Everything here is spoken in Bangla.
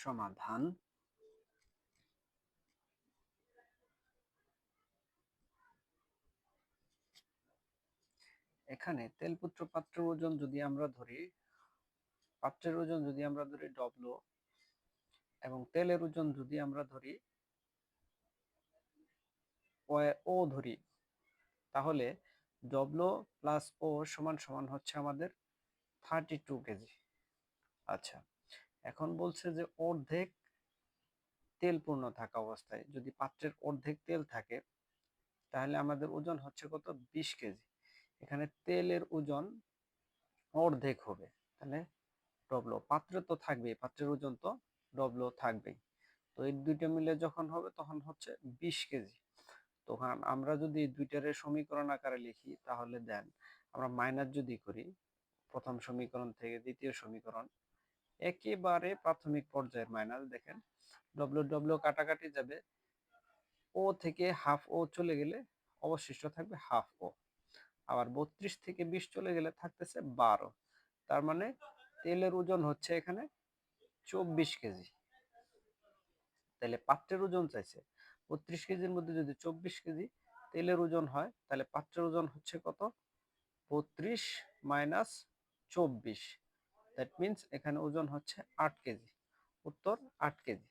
সমাধান। এখানে তেলপুত্র পাত্রের ওজন যদি আমরা ধরি, পাত্রের ওজন যদি আমরা ধরি ডব্লু এবং তেলের ওজন যদি আমরা ধরি ও ধরি, তাহলে ডব্লু প্লাস ও সমান সমান হচ্ছে আমাদের থার্টি টু কেজি। আচ্ছা। এখন বলছে যে অর্ধেক তেল পূর্ণ থাকা অবস্থায়, যদি পাত্রের অর্ধেক তেল থাকে, তাহলে আমাদের ওজন হচ্ছে কত? বিশ কেজি। এখানে তেলের ওজন অর্ধেক হবে, তাহলে ডবলো। পাত্রে তো থাকবেই, পাত্রের ওজন তো ডবলো থাকবেই। তো এই দুইটা মিলে যখন হবে, তখন হচ্ছে বিশ কেজি। তখন আমরা যদি দুইটারে সমীকরণ আকারে লিখি, তাহলে দেন আমরা মাইনাস যদি করি, প্রথম সমীকরণ থেকে দ্বিতীয় সমীকরণ একেবারে প্রাথমিক পর্যায়ের মাইনাস দেখেন। ডব্লিউ ডব্লিউ কাটাকাটি যাবে। ও থেকে হাফ ও চলে গেলে অবশিষ্ট থাকবে হাফ ও আবার বত্রিশ থেকে বিশ চলে গেলে থাকতেছে বারো। তার মানে তেলের ওজন হচ্ছে এখানে চব্বিশ কেজি। তাহলে পাত্রের ওজন চাইছে। বত্রিশ কেজির মধ্যে যদি চব্বিশ কেজি তেলের ওজন হয়, তাহলে পাত্রের ওজন হচ্ছে কত? বত্রিশ মাইনাস চব্বিশ। দ্যাট মিনস এখানে ওজন হচ্ছে আট কেজি। উত্তর আট কেজি।